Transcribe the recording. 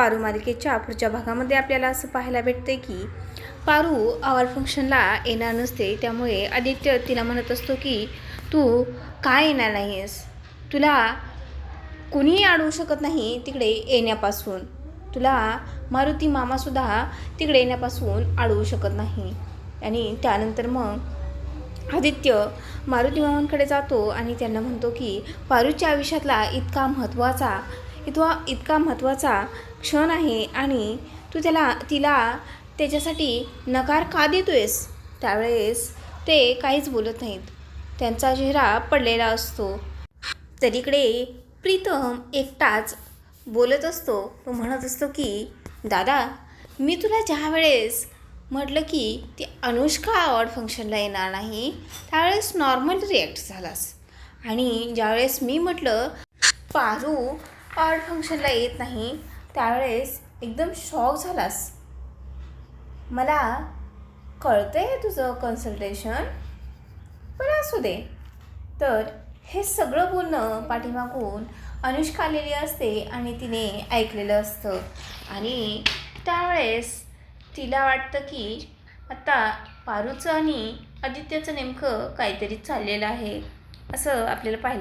पारू मालिकेच्या पुढच्या भागामध्ये आपल्याला असं पाहायला भेटते की पारू आवर फंक्शनला येणार नसते. त्यामुळे आदित्य तिला म्हणत असतो की तू काय येणार नाही आहेस तुला कुणीही अडवू शकत नाही तिकडे येण्यापासून. तुला मारुती मामासुद्धा तिकडे येण्यापासून अडवू शकत नाही. आणि त्यानंतर मग आदित्य मारुती मामांकडे जातो आणि त्यांना म्हणतो की पारूच्या आयुष्यातला इतका महत्त्वाचा इतवा इतका महत्त्वाचा क्षण आहे आणि तू त्याला तिला त्याच्यासाठी नकार का देतो आहेस त्यावेळेस ते काहीच बोलत नाहीत. त्यांचा चेहरा पडलेला असतो. तरीकडे प्रीतम एकटाच बोलत असतो. तो म्हणत असतो की दादा मी तुला ज्या वेळेस म्हटलं की ती अनुष्का अवॉर्ड फंक्शनला येणार नाही त्यावेळेस नॉर्मल रिॲक्ट झालास. आणि ज्यावेळेस मी म्हटलं पारू अवॉर्ड फंक्शनला येत नाही. त्यावेळेस एकदम शॉक झालास. मला कळतंय तुझं कन्सल्टेशन पण असू दे. तर हे सगळं बोलणं पाठीमागून अनुष्का आलेली असते आणि तिने ऐकलेलं असतं. आणि त्यावेळेस तिला वाटतं की आता पारूचं आणि आदित्यचं नेमकं काहीतरी चाललेलं आहे असं आपल्याला पाहिलं